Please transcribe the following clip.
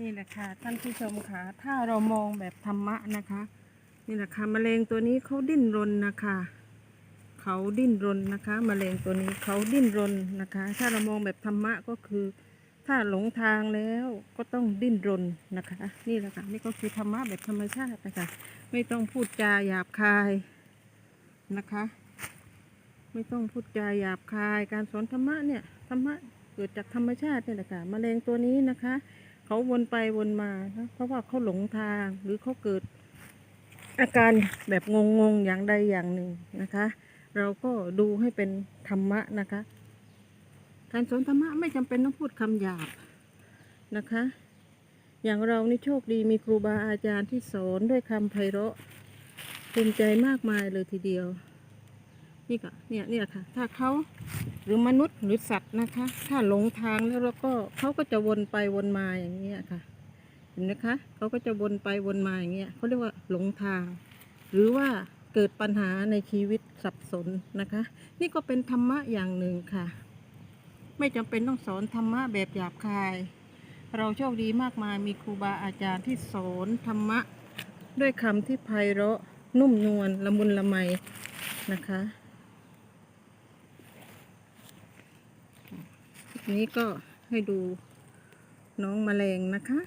นี่แหละค่ะท่านผู้ชมค่ะ ถ้าเรามองแบบธรรมะนะคะ นี่แหละค่ะแมลงตัวนี้เขาดิ้นรนนะคะเขาดิ้นรนนะคะแมลงตัวนี้เขาดิ้นรนนะคะ ถ้าเรามองแบบธรรมะก็คือ ถ้าหลงทางแล้วก็ต้องดิ้นรนนะคะ นี่แหละค่ะนี่ก็คือธรรมะแบบธรรมชาตินะคะไม่ต้องพูดจาหยาบคายนะคะ ไม่ต้องพูดจาหยาบคาย การสอนธรรมะเนี่ยธรรมะเกิดจากธรรมชาตินี่แหละค่ะแมลงตัวนี้นะคะ เขาวนไปวนมานะเพราะว่าเขาหลงทางหรือเขาเกิด อาการแบบงงๆอย่างใดอย่างหนึ่งนะคะ เราก็ดูให้เป็นธรรมะนะคะ การสอนธรรมะไม่จำเป็นต้องพูดคำหยาบนะคะ อย่างเรานี่โชคดีมีครูบาอาจารย์ที่สอนด้วยคำไพเราะภูมิใจมากมายเลยทีเดียว นี่ก็เนี่ยเนี่ยค่ะ ถ้าเขาหรือมนุษย์หรือสัตว์นะคะ ถ้าหลงทางแล้วเราก็เขาก็จะวนไปวนมาอย่างเงี้ยค่ะ เห็นไหมคะเขาก็จะวนไปวนมาอย่างเงี้ยเขาเรียกว่าหลงทาง หรือว่าเกิดปัญหาในชีวิตสับสนนะคะ นี่ก็เป็นธรรมะอย่างหนึ่งค่ะ ไม่จำเป็นต้องสอนธรรมะแบบหยาบคาย เราโชคดีมากมายมีครูบาอาจารย์ที่สอนธรรมะ ด้วยคำที่ไพเราะนุ่มนวลละมุนละไมนะคะคลิป นี้ก็ให้ดูน้องแมลงนะคะ